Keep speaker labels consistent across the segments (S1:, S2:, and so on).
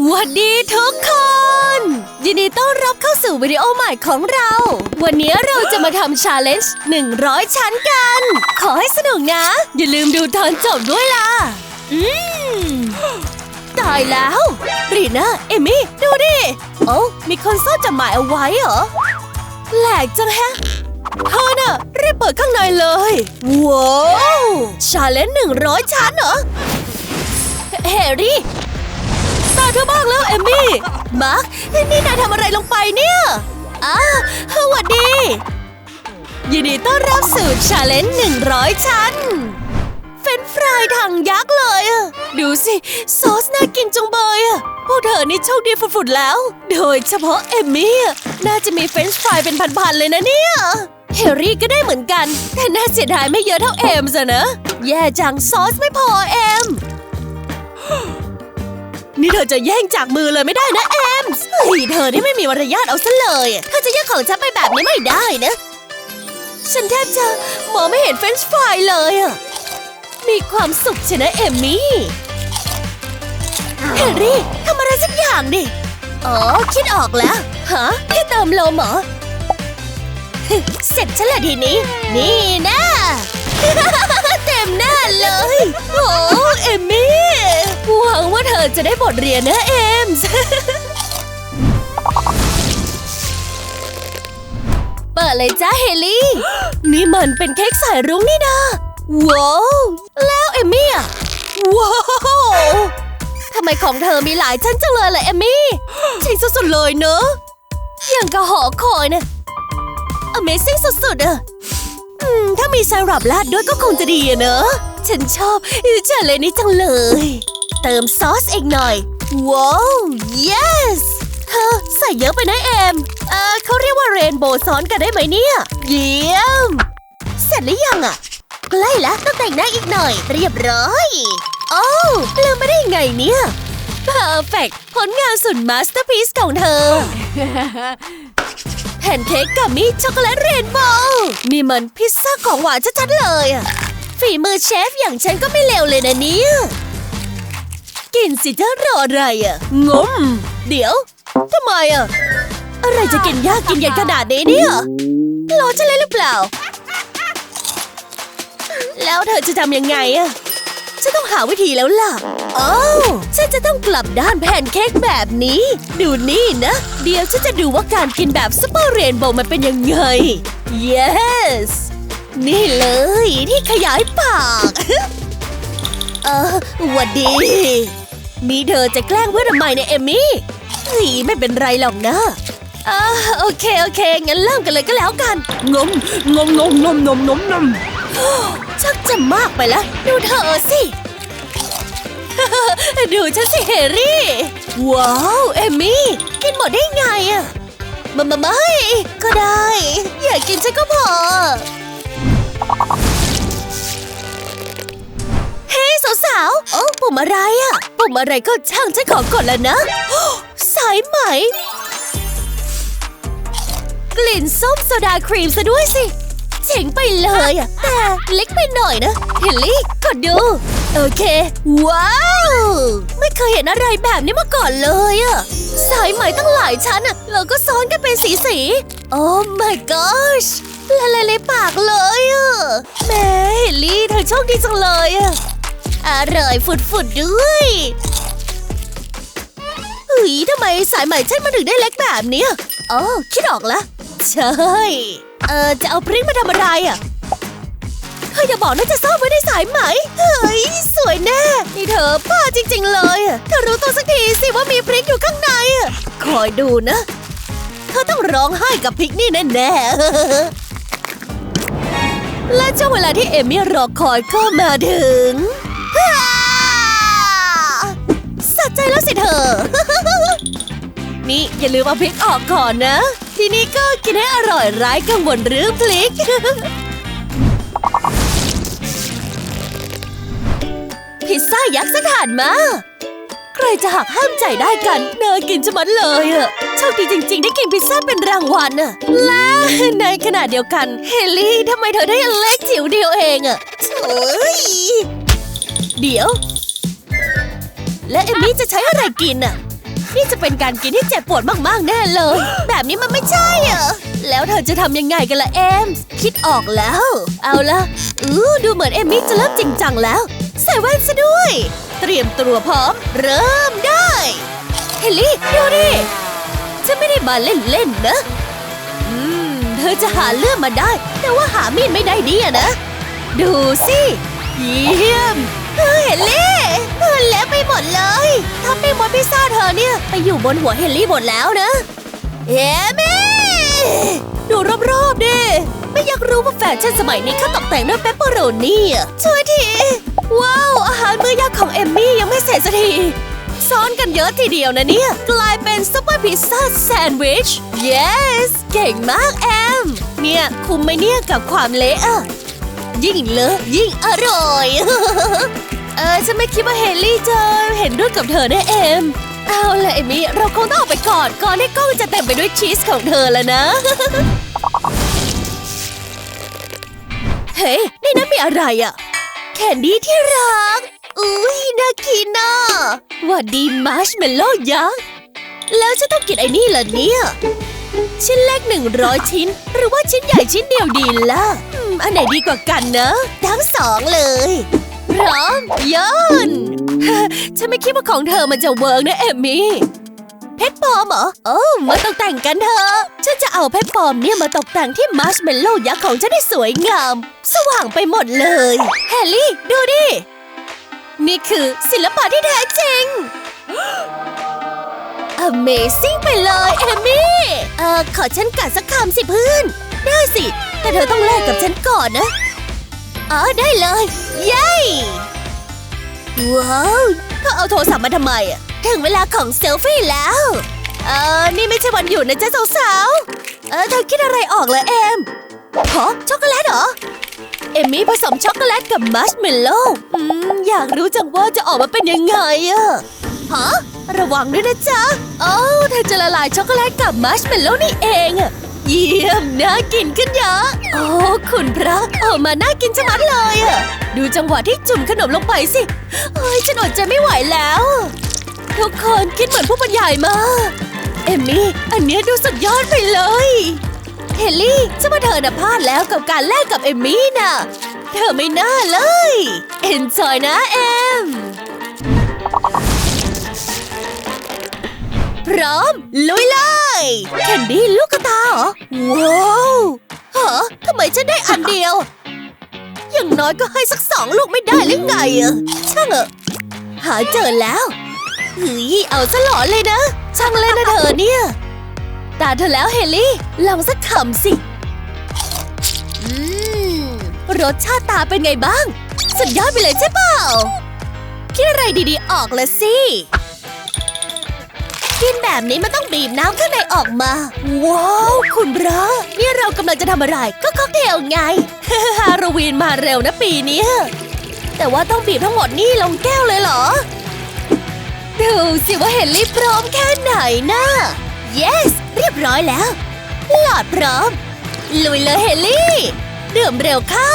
S1: หวัสดีทุกคน ยินดีต้อนรับเข้าสู่วิดีโอใหม่ของเรา วันนี้เราจะมาทำชาเลนจ์100 ชั้นกัน ขอให้สนุกนะ อย่าลืมดูตอนจบด้วยล่ะ อืมตายแล้วรีน่าเอมี่ ดูดิโอ้มีคนซ่อนจดหมายเอาไว้เหรอแปลกจังแฮะเธอน่ะรีบเปิดข้างในเลย ว้าว ชาเลนจ์หนึ่งร้อยชั้นเหรอเฮรี่ เธอบ้างแล้วเอมมี่ มาร์คนี่นายทำอะไรลงไปเนี่ยอ้าสวัสดี ยินดีต้อนรับสู่ชาเลนจ์หนึ่งร้อยชั้น เฟรนฟรายถังยักษ์เลยอะดูสิ ซอสน่ากินจังเบยอะพวกเธอนี่โชคดีฝุดๆแล้ว โดยเฉพาะเอมมี่ น่าจะมีเฟรนฟรายเป็นพันๆเลยนะเนี่ยเฮรี่ก็ได้เหมือนกัน แต่น่าเสียดายไม่เยอะเท่าเอมส์อะนะ แย่จังซอสไม่พอเอม นี่เธอจะแย่งจากมือเลยไม่ได้นะเอมส์เฮ้ยเธอนี่ไม่มีมารยาทเอาซะเลยเธอจะแย่งของฉันไปแบบนี้ไม่ได้นะ ฉันแทบจะมองไม่เห็นเฟรนช์ฟรายเลยอะมีความสุขชนะเอมมี่เฮนรี่ทำอะไรสักอย่างดิอ๋อ คิดออกแล้ว ฮะแค่เติมลมเหรอ เสร็จฉันละทีนี้ นี่นะ เต็มหน้าเลย โอ้เอมมี่ หวังว่าเธอจะได้บทเรียนนะเอมส์เปิดเลยจ้าเฮลี่ นี่มันเป็นเค้กสายรุ้งนี่นะว้าว แล้วเอมี่อะว้าวทำไมของเธอมีหลายชั้นจังเลยล่ะเอมี่จริงสุดๆเลยเนอะอย่างกับหอคอยนะ Amazing สุดๆอะถ้ามีซารับราดด้วยก็คงจะดีอะเนอะ ฉันชอบชาเลนนี้จังเลย เติมซอสอีกหน่อย ว้าว yes เธอใส่เยอะไปนะเอม เออเขาเรียกว่าเรนโบว์ซ้อนกันได้ไหมเนี่ย เยี่ยม เสร็จหรือยังอะใกล้แล้วต้องแต่งหน้าอีกหน่อย เรียบร้อย โอ้ลืมไปได้ไงเนี่ย perfect ผลงานสุดมาสเตอร์พี e ของเธอ แผ่นเค้กกัมมี่ช็อกโกแลตเรนโบว์นี่มันพิซซ่าของหวานชัดๆเลย ฝีมือเชฟอย่างฉันก็ไม่เลวเลยนะเนี่ย กินสิเธอรออะไรอะงม เดี๋ยวทำไมอะอะไรจะกินยากกินเย็นขนาดนี้เนี่ยรอฉันเลยหรือเปล่า แล้วเธอจะทำยังไงอะฉันต้องหาวิธีแล้วล่ะ โอ้ฉันจะต้องกลับด้านแพนเค้กแบบนี้ ดูนี่นะ เดี๋ยวฉันจะดูว่าการกินแบบซุปเปอร์เรนโบว์มันเป็นยังไง yes นี่เลยที่ขยายปาก เออวัดดี นี่เธอจะแกล้งเพื่อนทำไมเนี่ยเอมมี่เฮ้ยไม่เป็นไรหรอกนะอ่าโอเคโอเค งั้นเริ่มกันเลยก็แล้วกัน งมงมงมงมงมงมงมชักจะมากไปแล้ว ดูเธอสิ ดูฉันสิเฮรี่ ว้าว เอมมี่ กินหมดได้ไงอะมามาไม่ก็ได้ อยากกินฉันก็พอ สาวๆ โอ้ปุ่มอะไรอะปุ่มอะไรก็ช่างฉันขอกดแล้วนะสายไหม กลิ่นส้มโซดาครีมซะด้วยสิเจ๋งไปเลยอะแต่เล็กไปหน่อยนะ เฮลลี่กดดู โอเค ว้าว ไม่เคยเห็นอะไรแบบนี้มาก่อนเลยอะสายไหมตั้งหลายชั้นอะแล้วก็ซ้อนกันเป็นสีสีๆโอ้ my gosh ละลายในปากเลยอะแหม่เฮลลี่เธอโชคดีจังเลยอะ อร่อยฝุดๆด้วยเฮ้ยทำไมสายไหมฉันมันถึงได้เล็กแบบนี้อ๋อคิดออกแล้วใช่เออจะเอาพริกมาทำอะไรอะเธออย่าบอกนะจะซ่อนไว้ในสายไหม เฮ้ย สวยแน่ นี่เธอบ้าจริง ๆ เลยเธอรู้ตัวสักทีสิว่ามีพริกอยู่ข้างใน คอยดูนะ เธอต้องร้องไห้กับพริกนี่แน่ๆและช่วงเวลาที่เอมี่รอคอยก็มาถึง เธอนี่อย่าลืมเอาพริกออกก่อนนะ ทีนี้ก็กินให้อร่อยไร้กังวลเรื่องพริก พิซซ่ายักษ์สถานมา ใครจะหักห้ามใจได้กัน เนยกินจะมัดเลยอะโชคดีจริง ๆ ได้กินพิซซ่าเป็นรางวัลอะและในขณะเดียวกัน เฮลี่ทำไมเธอได้เล็กจิ๋วเดียวเองอะเฮ้ยเดี๋ยว และเอมมี่จะใช้อะไรกินอะนี่จะเป็นการกินที่เจ็บปวดมากๆแน่เลย แบบนี้มันไม่ใช่อะ แล้วเธอจะทำยังไงกันล่ะเอม คิดออกแล้ว เอาละอู้ดูเหมือนเอมมี่จะเริ่มจริงจังแล้ว ใส่แว่นซะด้วย เตรียมตัวพร้อม เริ่มได้ เฮลลี่ดูดิ ฉันไม่ได้มาเล่นๆนะอืมเธอจะหาเลื่อมมาได้ แต่ว่าหามีดไม่ได้เนี่ยนะ ดูสิ เยี่ยม เฮ้ยเฮนรี่เออเละไปหมดเลยท็อปปิ้งบนพิซซ่าเธอเนี่ย ไปอยู่บนหัวเฮนรี่หมดแล้วนะ เอมี่ดูรอบๆดิ ไม่อยากรู้ว่าแฟชั่นสมัยนี้เขาตกแต่งด้วยเปปเปอโรนี่ ช่วยที ว้าว อาหารมื้อยากของเอมมี่ยังไม่เสร็จสักทีซ้อนกันเยอะทีเดียวนะเนี่ย กลายเป็นซุปเปอร์พิซซ่าแซนด์วิช yes เก่งมากแอม เนี่ย คุ้มไหมเนี่ยกับความเละอะ ยิ่งเลอะยิ่งอร่อย เออฉันไม่คิดว่าเฮนรี่จะเห็นด้วยกับเธอนะเอม เอาละเอมมี่เราคงต้องออกไปก่อนก่อนที่กล้องจะเต็มไปด้วยชีสของเธอแล้วนะ เฮ้ยในนั้นมีอะไรอะแคนดี้ที่รัก อุ้ยน่ากินน่ะวัดดีมาร์ชเมลโล่ยักษ์แล้วฉันต้องกินไอ้นี่เหรอเนี่ย ชิ้นเล็กหนึ่งร้อยชิ้น หรือว่าชิ้นใหญ่ชิ้นเดียวดีล่ะ อันไหนดีกว่ากันเนอะทั้งสองเลยพร้อมยนฉันไม่คิดว่าของเธอมันจะเวิร์กนะเอมมี่เพชรปอมเหรอโอ้มาตกแต่งกันเถอะฉันจะเอาเพชรปอมเนี่ยมาตกแต่งที่มาร์ชเมลโล่ยักษ์ของฉันได้สวยงาม สว่างไปหมดเลยแฮร์รี่ ดูดิ นี่คือศิลปะที่แท้จริง Amazing ไปเลยเอมี่ เอ่อขอฉันกัดสักคำสิเพื่อน ได้สิ แต่เธอต้องแลกกับฉันก่อนนะอ๋อได้เลย เย้ว้าวเธอเอาโทรศัพท์มาทำไมอะถึงเวลาของเซลฟี่แล้ว เออ นี่ไม่ใช่วันหยุดนะจ๊ะสาวๆ เออ เธอคิดอะไรออกเหรอเอมฮะช็อกโกแลตเหรอ เอมมี่ผสมช็อกโกแลตกับมัชเมลโล่อืมอยากรู้จังว่าจะออกมาเป็นยังไงอะฮะระวังด้วยนะจ๊ะ โอ้าเธอจะละลายช็อกโกแลตกับมัชเมลโล่นี่เองอะ เยี่ยมน่ากินขึ้นเยอะ โอ้คุณพระออกมาน่ากินชะมัดเลยอะดูจังหวะที่จุ่มขนมลงไปสิเฮ้ยฉันอดใจไม่ไหวแล้ว ทุกคนคิดเหมือนผู้บรรยายมาเอมมี่ อันเนี้ยดูสุดยอดไปเลยเฮลลี่ฉันว่าเธอน่ะพลาดแล้วกับการแลกกับเอมมี่น่ะ เธอไม่น่าเลย เอ็นจอยนะเอม พร้อม ลุยเลยแคนดี้ลูกกระตาเหรอ ว้าวฮะทำไมฉันได้อันเดียว อย่างน้อยก็ให้สักสองลูกไม่ได้หรือไงอะช่างเอะหาเจอแล้วเฮ้ยเอาซะหลอนเลยนะ ช่างเล่นนะเธอเนี่ย ตาเธอแล้วเฮลี่ ลองสักคำสิรสชาติตาเป็นไงบ้าง สุดยอดไปเลยใช่เปล่าคิดอะไรดีๆ ออกละสิ กินแบบนี้มันต้องบีบน้ำข้างในออกมา ว้าว คุณพระนี่เรากำลังจะทำอะไร ก็ค็อกเทลไง ฮาโลวีนมาเร็วนะปีนี้แต่ว่าต้องบีบทั้งหมดนี่ลงแก้วเลยเหรอ ดูสิว่าเฮนรี่พร้อมแค่ไหนนะ yes เรียบร้อยแล้ว หลอดพร้อม ลุยเลยเฮนรี่ดื่มเร็วเข้า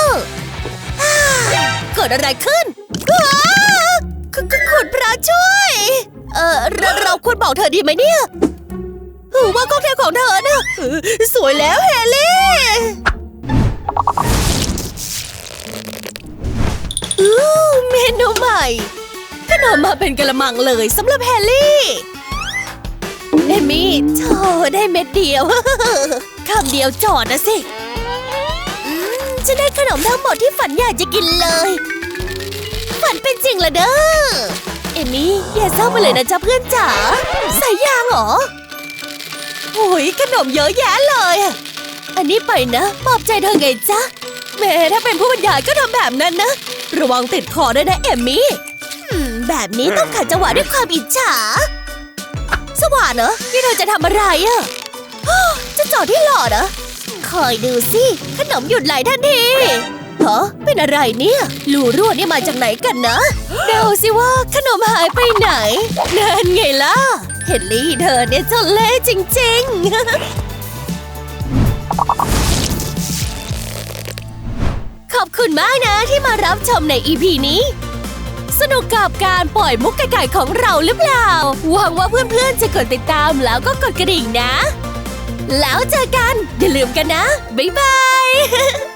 S1: เกิดอะไรขึ้นว้าวคุณคุณคุณพระช่วย เออเราเราควรบอกเธอดีไหมเนี่ยว่าค็อกเทลของเธอเนี่ยเออสวยแล้วเฮรี่อู้เมนูใหม่ ขนมมาเป็นกระมังเลยสำหรับแฮรี่เอมี่โธ่ได้เม็ดเดียวคำเดียวจอดนะสิอืมฉันได้ขนมทั้งหมดที่ฝันอยากจะกินเลย ฝันเป็นจริงละเด้อ เอมี่อย่าเศร้าไปเลยนะจ๊ะเพื่อนจ๋าใส่ยางเหรอโอ้ยขนมเยอะแยะเลย อันนี้ไปนะปลอบใจเธอไงจ๊ะแม่ถ้าเป็นผู้บรรยายก็ทำแบบนั้นนะ ระวังติดคอด้วยนะเอมี่แบบนี้ต้องขัดจังหวะด้วยความอิจฉา สว่านเหรอนี่เธอจะทำอะไรอะจะจอดที่หลอดเหรอคอยดูสิขนมหยุดไหลทันที เป็นอะไรเนี่ยรูรั่วนี่มาจากไหนกันนะเดาสิว่าขนมหายไปไหนนั่นไงล่ะ เฮนลี่เธอเนี่ยจะเละจริง ๆ ขอบคุณมากนะที่มารับชมใน EP นี้ สนุกกับการปล่อยมุกไก่ๆของเราหรือเปล่า หวังว่าเพื่อนๆจะกดติดตามแล้วก็กดกระดิ่งนะ แล้วเจอกัน อย่าลืมกันนะ บ๊ายบาย